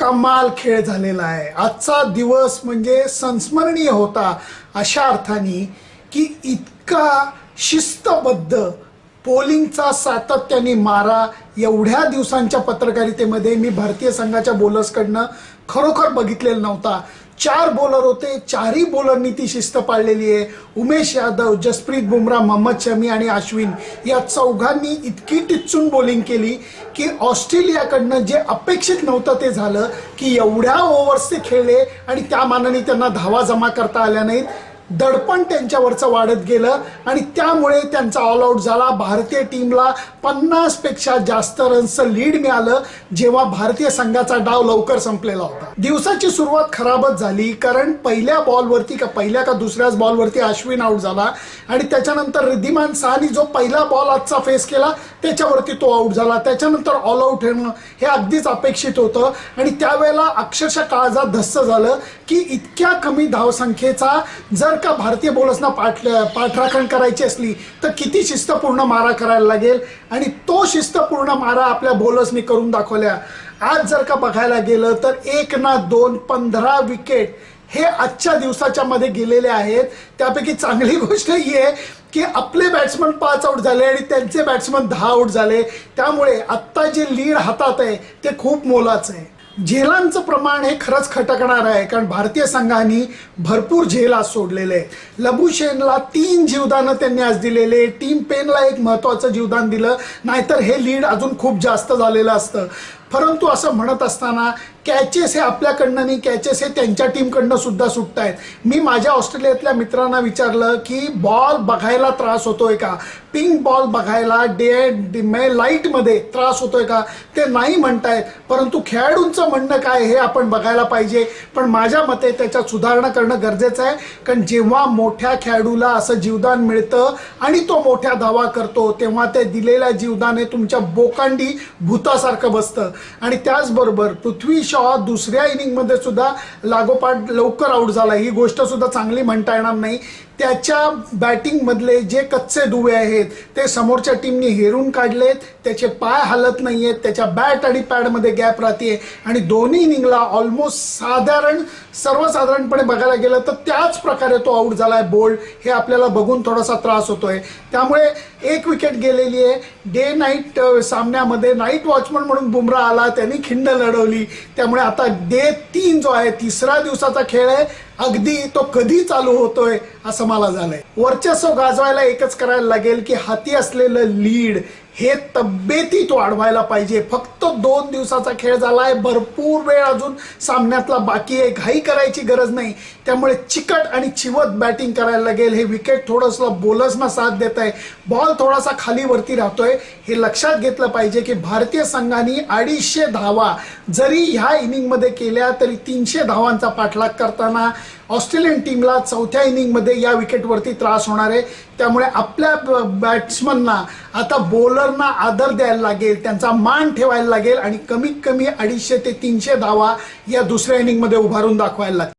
कमाल खेळ झालेला आहे. आजचा दिवस म्हणजे संस्मरणीय होता अशा अर्थाने की इतका शिस्तबद्ध पोलिंगचा सातत्याने मारा एवढ्या दिवसांच्या पत्रकारितेमध्ये मी भारतीय संघाच्या बोलर्सकडनं खरोखर बघितलेला नव्हता. चार बॉलर होते चारही बॉलरनी ती शिस्त पाळलेली आहे. उमेश यादव जसप्रीत बुमराह मोहम्मद शमी आणि अश्विन या चौघांनी इतकी टिचून बॉलिंग केली की ऑस्ट्रेलियाकडनं जे अपेक्षित नव्हतं ते झालं की एवढ्या ओव्हर्स ते खेळले आणि त्या मानाने त्यांना धावा जमा करता आल्या नाहीत. दडपण त्यांच्यावरचं वाढत गेलं आणि त्यामुळे त्यांचा ऑल आऊट झाला. भारतीय टीमला पन्नासपेक्षा जास्त रन्सचं लीड मिळालं जेव्हा भारतीय संघाचा डाव लवकर संपलेला होता. दिवसाची सुरुवात खराबच झाली कारण पहिल्या बॉलवरती का पहिल्या का दुसऱ्याच बॉलवरती अश्विन आऊट झाला. आणि त्याच्यानंतर रिद्धिमान सहानी जो पहिला बॉल आजचा फेस केला त्याच्यावरती तो आऊट झाला. त्याच्यानंतर ऑल आऊट होणं हे अगदीच अपेक्षित होतं. आणि त्यावेळेला अक्षरशः काळजात धस्स झालं की इतक्या कमी धावसंख्येचा जर का भारतीय बॉलर्सना पाठ पाठराखण करायची असली तर किती शिस्तपूर्ण मारा करायला लागेल? आणि तो शिस्तपूर्ण मारा आपल्या बॉलर्सनी करून दाखवल्या. आज जर का बघायला गेलं तर एक ना दोन पंधरा विकेट हे आजच्या दिवसाच्या मध्ये गेलेले आहेत. त्यापैकी चांगली गोष्ट ही आहे की आपले बॅट्समन पाच आऊट झाले आणि त्यांचे बॅट्समन दहा आऊट झाले. त्यामुळे आत्ता जे लीड हातात आहे ते खूप मोलाचं आहे. झेलांचं प्रमाण हे खरंच खटकणार आहे कारण भारतीय संघाने भरपूर झेल आज सोडलेले आहे लबुशेनला तीन जीवदानं त्यांनी आज दिलेले टीम पेनला एक महत्त्वाचं जीवदान दिलं नाहीतर हे लीड अजून खूप जास्त झालेलं असतं. परंतु असं म्हणत असताना कॅचेस हे आपल्याकडनं नाही कॅचेस हे त्यांच्या टीमकडनं सुद्धा सुटत आहेत मी माझ्या ऑस्ट्रेलियातल्या मित्रांना विचारलं की बॉल बघायला त्रास होतोय का? पिंक बॉल बघायला डे मे लाईटमध्ये त्रास होतोय का? ते नाही म्हणतायत परंतु खेळाडूंचं म्हणणं काय हे आपण बघायला पाहिजे. पण माझ्या मते त्याच्यात सुधारणा करणं गरजेचं आहे कारण जेव्हा मोठ्या खेळाडूला असं जीवदान मिळतं आणि तो मोठ्या धावा करतो तेव्हा ते दिलेल्या जीवदान हे तुमच्या बोकांडी भूतासारखं बसतं. आणि त्याचबरोबर पृथ्वी शॉ दुसऱ्या इनिंगमध्ये सुद्धा लागोपाठ लवकर आऊट झाला. ही गोष्ट सुद्धा चांगली म्हणता येणार नाही. त्याच्या बॅटिंगमधले जे कच्चे दुवे आहेत ते समोरच्या टीमने हेरून काढलेत त्याचे पाय हलत नाही आहेत त्याच्या बॅट आणि पॅडमध्ये गॅप राहते आणि दोन्ही इनिंगला ऑलमोस्ट साधारण सर्वसाधारणपणे बघायला गेलं तर त्याच प्रकारे तो आऊट झाला आहे बोल्ड. हे आपल्याला बघून थोडासा त्रास होतोय. त्यामुळे एक विकेट गेलेली आहे. डे नाईट सामन्यामध्ये नाईट वॉचमन म्हणून बुमराह आला त्यांनी खिंड लढवली. त्यामुळे आता डे तीन जो आहे तिसरा दिवसाचा खेळ आहे. अगदी तो कधी चालू होतोय असं मला झालंय. वर्चस्व गाजवायला एकच करायला लागेल की हाती असलेलं लीड हे तब्येतीत वाढवायला पाहिजे. फक्त दोन दिवसाचा खेळ झालाय. भरपूर वेळ अजून सामन्यातला बाकी आहे. घाई करायची गरज नाही. त्यामुळे चिकट आणि चिवत बॅटिंग करायला लागेल. हे विकेट थोडंसं बोलर्सना साथ देत आहे. बॉल थोडासा खालीवरती राहतोय. हे लक्षात घेतलं पाहिजे की भारतीय संघाने अडीचशे धावा जरी ह्या इनिंगमध्ये केल्या तरी तीनशे धावांचा पाठलाग करताना ऑस्ट्रेलियन टीमला चौथ्या इनिंगमध्ये या विकेटवरती त्रास होणार आहे. त्यामुळे आपल्या बॅट्समनना आता बॉलरना आदर द्यायला लागेल त्यांचा मान ठेवायला लागेल आणि कमीत कमी अडीचशे ते तीनशे धावा या दुसऱ्या इनिंगमध्ये उभारून दाखवायला लागतील.